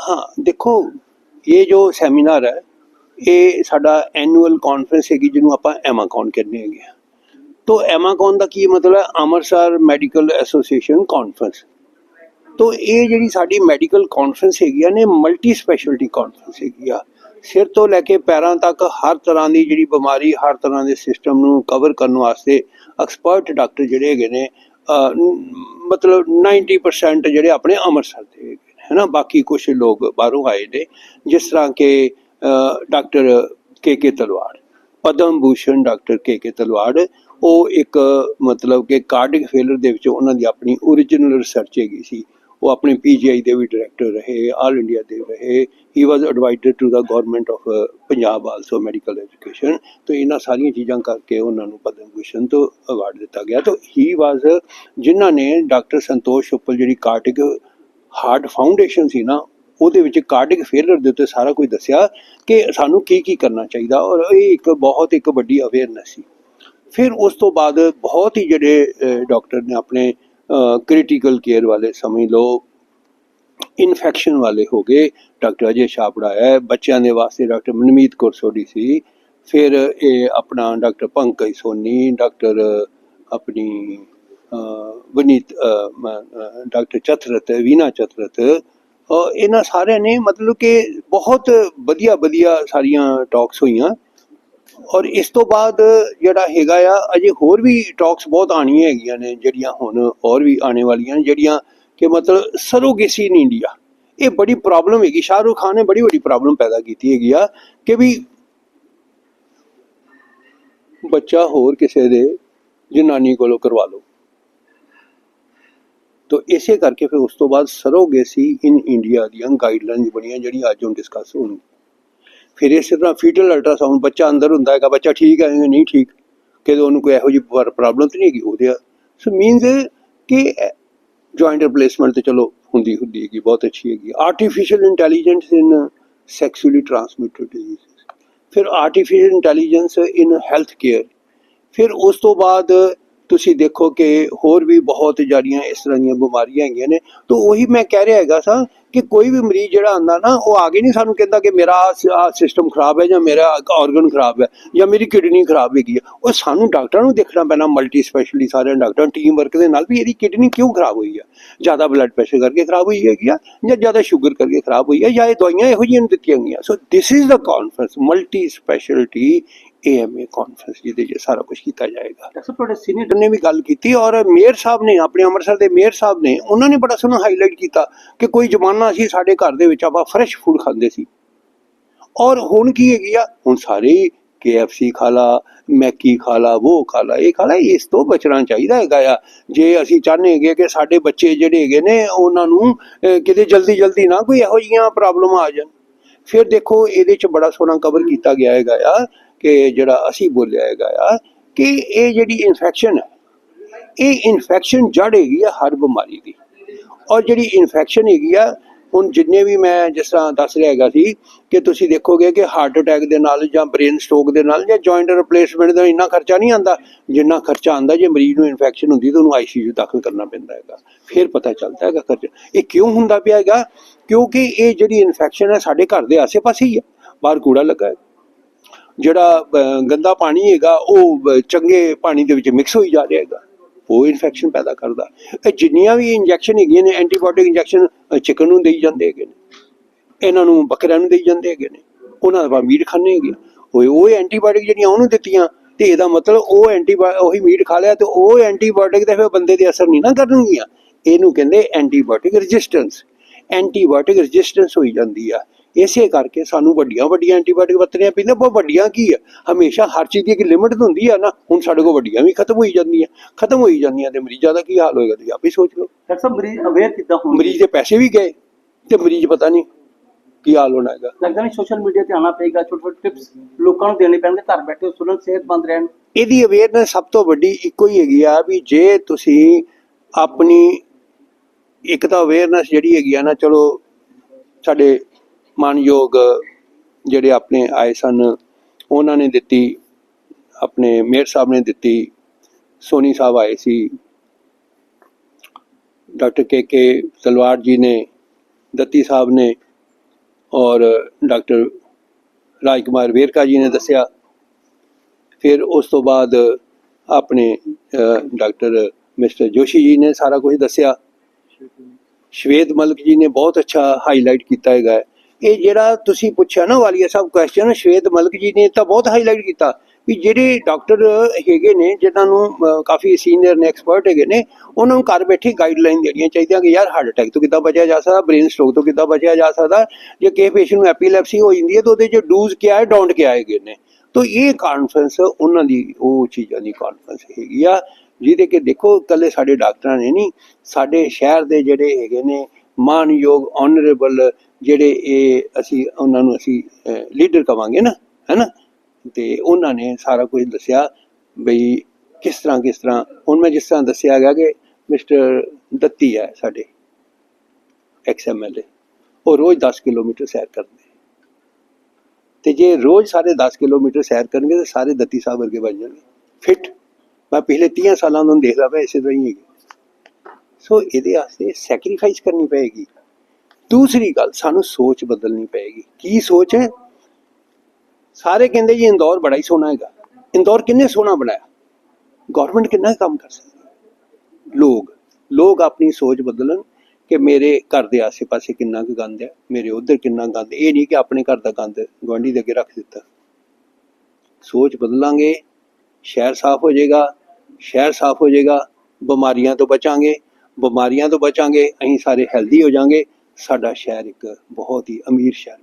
ਹਾਂ। ਦੇਖੋ ਇਹ ਜੋ ਸੈਮੀਨਾਰ ਹੈ ਇਹ ਸਾਡਾ ਐਨੂਅਲ ਕਾਨਫਰੰਸ ਹੈਗੀ ਜਿਹਨੂੰ ਆਪਾਂ ਐਮਾਕੌਨ ਕਹਿੰਦੇ ਹੈਗੇ ਤੋ ਐਮਾਕੌਨ ਦਾ ਕੀ ਮਤਲਬ ਹੈ? ਅੰਮ੍ਰਿਤਸਰ ਮੈਡੀਕਲ ਐਸੋਸੀਏਸ਼ਨ ਕਾਨਫਰੰਸ ਤੋ ਇਹ ਜਿਹੜੀ ਸਾਡੀ ਮੈਡੀਕਲ ਕਾਨਫਰੰਸ ਹੈਗੀ ਆ ਨੇ ਮਲਟੀ ਸਪੈਸ਼ਲਟੀ ਕਾਨਫਰੰਸ ਹੈਗੀ ਆ। ਸਿਰ ਤੋਂ ਲੈ ਕੇ ਪੈਰਾਂ ਤੱਕ ਹਰ ਤਰ੍ਹਾਂ ਦੀ ਜਿਹੜੀ ਬਿਮਾਰੀ ਹਰ ਤਰ੍ਹਾਂ ਦੇ ਸਿਸਟਮ ਨੂੰ ਕਵਰ ਕਰਨ ਵਾਸਤੇ ਐਕਸਪਰਟ ਡਾਕਟਰ ਜਿਹੜੇ ਹੈਗੇ ਨੇ ਮਤਲਬ 90% ਜਿਹੜੇ ਆਪਣੇ ਅੰਮ੍ਰਿਤਸਰ ਦੇ ਹੈਗੇ ਹੈ ਨਾ ਬਾਕੀ ਕੁਝ ਲੋਕ ਬਾਹਰੋਂ ਆਏ ਨੇ, ਜਿਸ ਤਰ੍ਹਾਂ ਕਿ doctor K K Talwar, Padma Bhushan doctor K K Talwar, ਉਹ ਇੱਕ ਮਤਲਬ ਕਿ ਕਾਰਡਿਕ ਫੇਲਰ ਦੇ ਵਿੱਚ ਉਹਨਾਂ ਦੀ ਆਪਣੀ ਓਰੀਜਨਲ ਰਿਸਰਚ ਹੈਗੀ ਸੀ। ਉਹ ਆਪਣੇ ਪੀਜੀਆਈ ਦੇ ਵੀ ਡਾਇਰੈਕਟਰ ਰਹੇ ਆਲ ਇੰਡੀਆ ਦੇ ਰਹੇ ਹੀ was adviser to the government of Punjab also medical education ਤੋਂ ਇਹਨਾਂ ਸਾਰੀਆਂ ਚੀਜ਼ਾਂ ਕਰਕੇ ਉਹਨਾਂ ਨੂੰ ਪਦਮ ਭੂਸ਼ਣ ਤੋਂ ਅਵਾਰਡ ਦਿੱਤਾ ਗਿਆ। ਤਾਂ ਹੀ ਵਾਸ ਜਿਨ੍ਹਾਂ ਨੇ ਡਾਕਟਰ ਸੰਤੋਸ਼ ਉੱਪਲ, ਜਿਹੜੀ ਕਾਰਟਿਕ ਹਾਰਟ ਫਾਊਂਡੇਸ਼ਨ ਸੀ ਨਾ, ਉਹਦੇ ਵਿੱਚ ਕਾਰਡਿਕ ਫੇਲਰ ਦੇ ਉੱਤੇ ਸਾਰਾ ਕੁਝ ਦੱਸਿਆ ਕਿ ਸਾਨੂੰ ਕੀ ਕੀ ਕਰਨਾ ਚਾਹੀਦਾ ਔਰ ਇਹ ਇੱਕ ਬਹੁਤ ਇੱਕ ਵੱਡੀ ਅਵੇਅਰਨੈਸ ਸੀ। ਫਿਰ ਉਸ ਤੋਂ ਬਾਅਦ ਬਹੁਤ ਹੀ ਜਿਹੜੇ ਡਾਕਟਰ ਨੇ ਆਪਣੇ ਕ੍ਰਿਟੀਕਲ ਕੇਅਰ ਵਾਲੇ ਸਮਝ ਲਓ ਇਨਫੈਕਸ਼ਨ ਵਾਲੇ ਹੋ ਗਏ ਡਾਕਟਰ ਅਜੇ ਛਾਪੜਾ ਹੈ, ਬੱਚਿਆਂ ਦੇ ਵਾਸਤੇ ਡਾਕਟਰ ਮਨਮੀਤ ਕੌਰ ਸੋਢੀ ਸੀ, ਫਿਰ ਇਹ ਆਪਣਾ ਡਾਕਟਰ ਪੰਕਜ ਸੋਨੀ ਡਾਕਟਰ ਆਪਣੀ ਵਨੀਤ ਡਾਕਟਰ ਚਤਰਤ ਵੀਨਾ ਚਤਰਤ ਇਹਨਾਂ ਸਾਰਿਆਂ ਨੇ ਮਤਲਬ ਕਿ ਬਹੁਤ ਵਧੀਆ ਵਧੀਆ ਸਾਰੀਆਂ ਟਾਕਸ ਹੋਈਆਂ। ਔਰ ਇਸ ਤੋਂ ਬਾਅਦ ਜਿਹੜਾ ਹੈਗਾ ਆ, ਅਜੇ ਹੋਰ ਵੀ ਟਾਕਸ ਬਹੁਤ ਆਣੀਆਂ ਹੈਗੀਆਂ ਨੇ, ਜਿਹੜੀਆਂ ਹੁਣ ਹੋਰ ਵੀ ਆਉਣੇ ਵਾਲੀਆਂ ਨੇ, ਜਿਹੜੀਆਂ ਕਿ ਮਤਲਬ ਸਰੋਗੇਸੀ ਇਨ ਇੰਡੀਆ ਇਹ ਬੜੀ ਪ੍ਰੋਬਲਮ ਹੈਗੀ। ਸ਼ਾਹਰੁਖ ਖਾਨ ਨੇ ਬੜੀ ਵੱਡੀ ਪ੍ਰੋਬਲਮ ਪੈਦਾ ਕੀਤੀ ਹੈਗੀ ਆ ਕਿ ਵੀ ਬੱਚਾ ਹੋਰ ਕਿਸੇ ਦੇ ਜਨਾਨੀ ਕੋਲੋਂ ਕਰਵਾ ਲਓ। ਤੋ ਇਸੇ ਕਰਕੇ ਫਿਰ ਉਸ ਤੋਂ ਬਾਅਦ ਸਰੋਗੇਸੀ ਇਨ ਇੰਡੀਆ ਦੀਆਂ ਗਾਈਡਲਾਈਨਸ ਬਣੀਆਂ ਜਿਹੜੀਆਂ ਅੱਜ ਹੁਣ ਡਿਸਕਸ ਹੋਣਗੀਆਂ। ਫਿਰ ਇਸੇ ਤਰ੍ਹਾਂ ਫੀਟਲ ਅਲਟਰਾਸਾਊਂਡ ਬੱਚਾ ਅੰਦਰ ਹੁੰਦਾ ਹੈਗਾ, ਬੱਚਾ ਠੀਕ ਹੈ ਜਾਂ ਨਹੀਂ ਠੀਕ ਕਿਤੇ ਉਹਨੂੰ ਕੋਈ ਇਹੋ ਜਿਹੀ ਪ੍ਰੋਬਲਮ ਤਾਂ ਨਹੀਂ ਹੈਗੀ? ਉਹਦੇ ਸੋ ਮੀਨਸ ਕਿ ਜੁਆਇੰਟ ਰਿਪਲੇਸਮੈਂਟ ਤੇ ਚਲੋ ਹੁੰਦੀ ਹੁੰਦੀ ਹੈਗੀ, ਬਹੁਤ ਅੱਛੀ ਹੈਗੀ। Artificial intelligence in sexually transmitted disease ਫਿਰ artificial intelligence in health care ਫਿਰ ਉਸ ਤੋਂ ਬਾਅਦ ਤੁਸੀਂ ਦੇਖੋ ਕਿ ਹੋਰ ਵੀ ਬਹੁਤ ਜਾਰੀਆਂ ਇਸ ਤਰ੍ਹਾਂ ਦੀਆਂ ਬਿਮਾਰੀਆਂ ਹੈਗੀਆਂ ਨੇ। ਤਾਂ ਉਹੀ ਮੈਂ ਕਹਿ ਰਿਹਾ ਹੈਗਾ ਸਾਂ ਕਿ ਕੋਈ ਵੀ ਮਰੀਜ਼ ਜਿਹੜਾ ਆਂਦਾ ਨਾ ਉਹ ਆ ਕੇ ਨਹੀਂ ਸਾਨੂੰ ਕਹਿੰਦਾ ਕਿ ਮੇਰਾ ਆ ਸਿਸਟਮ ਖਰਾਬ ਹੈ ਜਾਂ ਮੇਰਾ ਆਰਗਨ ਖਰਾਬ ਹੈ ਜਾਂ ਮੇਰੀ ਕਿਡਨੀ ਖਰਾਬ ਹੈਗੀ ਉਹ ਸਾਨੂੰ ਡਾਕਟਰਾਂ ਨੂੰ ਦੇਖਣਾ ਪੈਣਾ ਮਲਟੀ ਸਪੈਸ਼ਲਿਟੀ ਸਾਰੇ ਡਾਕਟਰਾਂ ਟੀਮ ਵਰਕ ਦੇ ਨਾਲ ਵੀ ਇਹਦੀ ਕਿਡਨੀ ਕਿਉਂ ਖਰਾਬ ਹੋਈ ਹੈ? ਜ਼ਿਆਦਾ ਬਲੱਡ ਪ੍ਰੈਸ਼ਰ ਕਰਕੇ ਖਰਾਬ ਹੋਈ ਹੈਗੀ ਆ ਜਾਂ ਜ਼ਿਆਦਾ ਸ਼ੂਗਰ ਕਰਕੇ ਖਰਾਬ ਹੋਈ ਹੈ ਜਾਂ ਇਹ ਦਵਾਈਆਂ ਇਹੋ ਜਿਹੀਆਂ ਦਿੱਤੀਆਂ ਗਈਆਂ। So this is the conference multi speciality AMA conference ਜਿਹਦੇ 'ਚ ਸਾਰਾ ਕੁਝ ਕੀਤਾ ਜਾਏਗਾ। ਡਾਕਟਰ ਤੁਹਾਡੇ ਸੀਨੀਅਰ ਨੇ ਵੀ ਗੱਲ ਕੀਤੀ ਔਰ ਮੇਅਰ ਸਾਹਿਬ ਨੇ ਆਪਣੇ ਅੰਮ੍ਰਿਤਸਰ ਦੇ ਮੇਅਰ ਸਾਹਿਬ ਨੇ ਉਹਨਾਂ ਨੇ ਬੜਾ ਸੋਹਣਾ ਹਾਈਲਾਈਟ ਕੀਤਾ ਕਿ ਕੋਈ ਜ਼ਮਾਨਾ ਸੀ, ਸਾਡੇ ਘਰ ਦੇ ਵਿੱਚ ਆਪਾਂ ਫਰੈਸ਼ ਫੂਡ ਖਾਂਦੇ ਸੀ। ਔਰ ਹੁਣ ਕੀ ਹੈਗੀ ਆ, ਹੁਣ ਸਾਰੇ KFC ਖਾ ਲਾ ਮੈਕੀ ਖਾ ਲਾ ਉਹ ਖਾ ਲਾ, ਇਹ ਖਾ ਲਾ, ਇਸ ਤੋਂ ਬਚਣਾ ਚਾਹੀਦਾ ਹੈਗਾ ਆ। ਜੇ ਅਸੀਂ ਚਾਹੁੰਦੇ ਹੈਗੇ ਕਿ ਸਾਡੇ ਬੱਚੇ ਜਿਹੜੇ ਹੈਗੇ ਨੇ, ਉਹਨਾਂ ਨੂੰ ਕਿਤੇ ਜਲਦੀ ਜਲਦੀ ਨਾ ਕੋਈ ਇਹੋ ਜਿਹੀਆਂ ਪ੍ਰੋਬਲਮ ਆ ਜਾਣ। ਫਿਰ ਦੇਖੋ, ਇਹਦੇ ਚ ਬੜਾ ਸੋਹਣਾ ਕਵਰ ਕੀਤਾ ਗਿਆ ਹੈਗਾ ਆ, ਕਿ ਜਿਹੜਾ ਅਸੀਂ ਬੋਲਿਆ ਹੈਗਾ ਆ, ਕਿ ਇਹ ਜਿਹੜੀ ਇਨਫੈਕਸ਼ਨ ਹੈ ਇਹ ਇਨਫੈਕਸ਼ਨ ਜੜ ਹੈਗੀ ਆ ਹਰ ਬਿਮਾਰੀ ਦੀ। ਔਰ ਜਿਹੜੀ ਇਨਫੈਕਸ਼ਨ ਹੈਗੀ ਆ ਹੁਣ ਜਿੰਨੇ ਵੀ ਮੈਂ ਜਿਸ ਤਰ੍ਹਾਂ ਦੱਸ ਰਿਹਾ ਹੈਗਾ ਸੀ ਕਿ ਤੁਸੀਂ ਦੇਖੋਗੇ ਕਿ ਹਾਰਟ ਅਟੈਕ ਦੇ ਨਾਲ ਜਾਂ ਬ੍ਰੇਨ ਸਟ੍ਰੋਕ ਦੇ ਨਾਲ ਜਾਂ ਜੁਆਇੰਟ ਰਿਪਲੇਸਮੈਂਟ ਦਾ ਇੰਨਾ ਖਰਚਾ ਨਹੀਂ ਆਂਦਾ ਜਿੰਨਾ ਖਰਚਾ ਆਂਦਾ ਜੇ ਮਰੀਜ਼ ਨੂੰ ਇਨਫੈਕਸ਼ਨ ਹੁੰਦੀ ਤਾਂ ਉਹਨੂੰ ਆਈਸੀਯੂ ਦਾਖਲ ਕਰਨਾ ਪੈਂਦਾ ਹੈਗਾ। ਫਿਰ ਪਤਾ ਚੱਲਦਾ ਹੈਗਾ ਖਰਚਾ। ਇਹ ਕਿਉਂ ਹੁੰਦਾ ਪਿਆ ਹੈਗਾ? ਕਿਉਂਕਿ ਇਹ ਜਿਹੜੀ ਇਨਫੈਕਸ਼ਨ ਹੈ ਸਾਡੇ ਘਰ ਦੇ ਆਸੇ-ਪਾਸੇ ਹੀ ਹੈ। ਬਾਹਰ ਕੂੜਾ ਲੱਗਾ ਹੈ। ਜਿਹੜਾ ਗੰਦਾ ਪਾਣੀ ਹੈਗਾ, ਉਹ ਚੰਗੇ ਪਾਣੀ ਦੇ ਵਿੱਚ ਮਿਕਸ ਹੋਈ ਜਾ ਰਿਹਾ ਹੈਗਾ। ਉਹ ਇਨਫੈਕਸ਼ਨ ਪੈਦਾ ਕਰਦਾ। ਇਹ ਜਿੰਨੀਆਂ ਵੀ ਇੰਜੈਕਸ਼ਨ ਹੈਗੀਆਂ ਨੇ ਐਂਟੀਬਾਇਓਟਿਕ ਇੰਜੈਕਸ਼ਨ ਚਿਕਨ ਨੂੰ ਦੇਈ ਜਾਂਦੇ ਹੈਗੇ ਨੇ। ਇਹਨਾਂ ਨੂੰ ਬੱਕਰਿਆਂ ਨੂੰ ਦੇਈ ਜਾਂਦੇ ਹੈਗੇ ਨੇ। ਉਹਨਾਂ ਦਾ ਮੀਟ ਖਾਣੇ ਹੈਗੇ ਉਹ ਉਹ ਐਂਟੀਬਾਇਓਟਿਕ ਜਿਹੜੀਆਂ ਉਹਨੂੰ ਦਿੱਤੀਆਂ, ਤੇ ਇਹਦਾ ਮਤਲਬ ਉਹ ਐਂਟੀਬਾਇ ਉਹੀ ਮੀਟ ਖਾ ਲਿਆ ਤੇ ਉਹ ਐਂਟੀਬਾਇਓਟਿਕ ਦੇ ਫਿਰ ਬੰਦੇ ਦੇ ਅਸਰ ਨਹੀਂ ਨਾ ਕਰਨਗੀਆਂ। ਇਹਨੂੰ ਕਹਿੰਦੇ ਐਂਟੀਬਾਇਓਟਿਕ ਰੈਜ਼ਿਸਟੈਂਸ ਐਂਟੀਬਾਇਓਟਿਕ ਰੈਜ਼ਿਸਟੈਂਸ ਹੋਈ ਜਾਂਦੀ ਆ। ਇਸੇ ਕਰਕੇ ਸਾਨੂੰ ਵੱਡੀਆਂ ਵੱਡੀਆਂ ਐਂਟੀਬਾਇਓਟਿਕ ਵਰਤਣੀਆਂ ਪੈਂਦੀਆਂ ਬਹੁਤ ਵੱਡੀਆਂ ਕੀ ਆ? ਹਮੇਸ਼ਾ ਹਰ ਚੀਜ਼ ਦੀ ਇੱਕ ਲਿਮਿਟ ਹੁੰਦੀ ਆ ਨਾ ਹੁਣ ਸਾਡੇ ਕੋਲ ਵੱਡੀਆਂ ਵੀ ਖਤਮ ਹੋਈ ਜਾਂਦੀਆਂ ਖਤਮ ਹੋਈ ਜਾਂਦੀਆਂ ਤੇ ਮਰੀਜ਼ਾਂ ਦਾ ਕੀ ਹਾਲ ਹੋਏਗਾ ਤੁਸੀਂ ਆਪੇ ਸੋਚ ਲਓ। ਡਾਕਟਰ ਸਾਹਿਬ ਮਰੀਜ਼ ਅਵੇਅਰ ਕਿੱਦਾਂ ਹੋਣਗੇ? ਮਰੀਜ਼ ਦੇ ਪੈਸੇ ਵੀ ਗਏ ਤੇ ਮਰੀਜ਼ ਪਤਾ ਨਹੀਂ ਕੀ ਹਾਲ ਹੋਣਾ ਹੈਗਾ। ਲੱਗਦਾ ਨਹੀਂ ਸੋਸ਼ਲ ਮੀਡੀਆ ਤੇ ਆਉਣਾ ਪਏਗਾ ਛੋਟੇ ਛੋਟੇ ਟਿਪਸ ਲੋਕਾਂ ਨੂੰ ਦੇਣੇ ਪੈਣਗੇ ਘਰ ਬੈਠੇ ਸੁਣਨ ਸਿਹਤਮੰਦ ਰਹਿਣ। ਇਹਦੀ ਅਵੇਅਰਨੈਸ ਸਭ ਤੋਂ ਵੱਡੀ ਇੱਕੋ ਹੀ ਹੈਗੀ ਆ ਵੀ ਜੇ ਤੁਸੀਂ ਆਪਣੀ ਇੱਕ ਤਾਂ ਅਵੇਅਰਨੈਸ ਜਿਹੜੀ ਹੈਗੀ ਆ ਨਾ ਚਲੋ ਸਾਡੇ ਮਾਨਯੋਗ ਜਿਹੜੇ ਆਪਣੇ ਆਏ ਸਨ ਉਹਨਾਂ ਨੇ ਦਿੱਤੀ ਆਪਣੇ ਮੇਅਰ ਸਾਹਿਬ ਨੇ ਦਿੱਤੀ ਸੋਨੀ ਸਾਹਿਬ ਆਏ ਸੀ। ਡਾਕਟਰ ਕੇ ਕੇ ਤਲਵਾਰ ਜੀ ਨੇ ਦੱਤੀ ਸਾਹਿਬ ਨੇ ਔਰ ਡਾਕਟਰ ਰਾਜ ਕੁਮਾਰ ਵੇਰਕਾ ਜੀ ਨੇ ਦੱਸਿਆ। ਫਿਰ ਉਸ ਤੋਂ ਬਾਅਦ ਆਪਣੇ ਡਾਕਟਰ ਮਿਸਟਰ ਜੋਸ਼ੀ ਜੀ ਨੇ ਸਾਰਾ ਕੁਝ ਦੱਸਿਆ। ਸ਼ਵੇਤ ਮਲਕ। ਜੀ ਨੇ ਬਹੁਤ ਅੱਛਾ ਹਾਈਲਾਈਟ ਕੀਤਾ ਹੈਗਾ। ਇਹ ਜਿਹੜਾ ਤੁਸੀਂ ਪੁੱਛਿਆ ਨਾ ਵਾਲੀਆ ਸਾਹਿਬ ਕੁਐਸਚਨ ਸ਼ਵੇਤ ਮਲਕ ਜੀ ਨੇ ਤਾਂ ਬਹੁਤ ਹਾਈਲਾਈਟ ਕੀਤਾ ਵੀ ਜਿਹੜੇ ਡਾਕਟਰ ਹੈਗੇ ਨੇ, ਜਿਨ੍ਹਾਂ ਨੂੰ ਕਾਫੀ ਸੀਨੀਅਰ ਨੇ ਐਕਸਪਰਟ ਹੈਗੇ ਨੇ, ਉਹਨਾਂ ਨੂੰ ਘਰ ਬੈਠੀ ਗਾਈਡਲਾਈਨ ਦੇਣੀਆਂ ਚਾਹੀਦੀਆਂ ਕਿ ਯਾਰ ਹਾਰਟ ਅਟੈਕ ਤੋਂ ਕਿੱਦਾਂ ਬਚਿਆ ਜਾ ਸਕਦਾ ਬ੍ਰੇਨ ਸਟ੍ਰੋਕ ਤੋਂ ਕਿੱਦਾਂ ਬਚਿਆ ਜਾ ਸਕਦਾ, ਜੇ ਕਿਸੇ ਪੇਸ਼ੈਂਟ ਨੂੰ ਐਪੀਲੈਪਸੀ ਹੋ ਜਾਂਦੀ ਹੈ ਤਾਂ ਉਹਦੇ ਚ ਡੂਜ਼ ਕਿਆ ਹੈ ਡੋਂਟ ਕਿਆ ਹੈਗੇ ਨੇ। ਤਾਂ ਇਹ ਕਾਨਫਰੰਸ ਉਹਨਾਂ ਦੀ, ਉਹ ਚੀਜ਼ਾਂ ਦੀ ਕਾਨਫਰੰਸ ਹੈਗੀ ਆ, ਜਿਹਦੇ ਕਿ ਦੇਖੋ ਕੱਲੇ ਸਾਡੇ ਡਾਕਟਰਾਂ ਨੇ ਨਹੀਂ, ਸਾਡੇ ਸ਼ਹਿਰ ਦੇ ਜਿਹੜੇ ਹੈਗੇ ਨੇ ਮਾਨਯੋਗ ਆਨਰੇਬਲ ਜਿਹੜੇ ਇਹ ਅਸੀਂ, ਉਹਨਾਂ ਨੂੰ ਅਸੀਂ ਲੀਡਰ ਕਵਾਂਗੇ ਨਾ, ਹੈਨਾ? ਤੇ ਉਹਨਾਂ ਨੇ ਸਾਰਾ ਕੁਝ ਦੱਸਿਆ ਬਈ ਕਿਸ ਤਰ੍ਹਾਂ ਕਿਸ ਤਰ੍ਹਾਂ। ਹੁਣ ਮੈਂ ਜਿਸ ਤਰ੍ਹਾਂ ਦੱਸਿਆ ਗਿਆ ਕਿ ਮਿਸਟਰ ਦੱਤੀ ਹੈ ਸਾਡੇ ਐਕਸਐਮਐਲਏ ਉਹ ਰੋਜ਼ 10 ਕਿਲੋਮੀਟਰ ਸੈਰ ਕਰਦੇ ਤੇ ਜੇ ਰੋਜ਼ ਸਾਰੇ 10 ਕਿਲੋਮੀਟਰ ਸੈਰ ਕਰਨਗੇ, ਤਾਂ ਸਾਰੇ ਦੱਤੀ ਸਾਹਿਬ ਵਰਗੇ ਬਣ ਜਾਣਗੇ। ਫਿਟ ਮੈਂ ਪਿਛਲੇ 30 ਸਾਲਾਂ ਤੋਂ ਦੇਖਦਾ ਪਿਆ, ਇਸੇ ਤਰ੍ਹਾਂ ਹੀ ਹੈਗੇ। ਸੋ ਇਹਦੇ ਵਾਸਤੇ ਸੈਕਰੀਫਾਈਸ ਕਰਨੀ ਪਏਗੀ। ਦੂਸਰੀ ਗੱਲ, ਸਾਨੂੰ ਸੋਚ ਬਦਲਣੀ ਪਏਗੀ। ਕੀ ਸੋਚ ਹੈ? ਸਾਰੇ ਕਹਿੰਦੇ ਜੀ ਇੰਦੌਰ ਬੜਾ ਹੀ ਸੋਹਣਾ ਹੈਗਾ। ਇੰਦੌਰ ਕਿੰਨੇ ਸੋਹਣਾ ਬਣਾਇਆ? ਗਵਰਨਮੈਂਟ ਕਿੰਨਾ ਕੰਮ ਕਰ ਸਕਦੀ ਲੋਕ ਲੋਕ ਆਪਣੀ ਸੋਚ ਬਦਲਣ ਕਿ ਮੇਰੇ ਘਰ ਦੇ ਆਸੇ-ਪਾਸੇ ਕਿੰਨਾ ਕੁ ਗੰਦ ਹੈ, ਮੇਰੇ ਉਧਰ ਕਿੰਨਾ ਗੰਦ ਇਹ ਨਹੀਂ ਕਿ ਆਪਣੇ ਘਰ ਦਾ ਗੰਦ ਗੁਆਂਢੀ ਦੇ ਅੱਗੇ ਰੱਖ ਦਿੱਤਾ। ਸੋਚ ਬਦਲਾਂਗੇ, ਸ਼ਹਿਰ ਸਾਫ਼ ਹੋ ਜਾਏਗਾ, ਸ਼ਹਿਰ ਸਾਫ਼ ਹੋ ਜਾਏਗਾ, ਬਿਮਾਰੀਆਂ ਤੋਂ ਬਚਾਂਗੇ। ਬਿਮਾਰੀਆਂ ਤੋਂ ਬਚਾਂਗੇ, ਅਸੀਂ ਸਾਰੇ ਹੈਲਦੀ ਹੋ ਜਾਾਂਗੇ। ਸਾਡਾ ਸ਼ਹਿਰ ਇੱਕ ਬਹੁਤ ਹੀ ਅਮੀਰ ਸ਼ਹਿਰ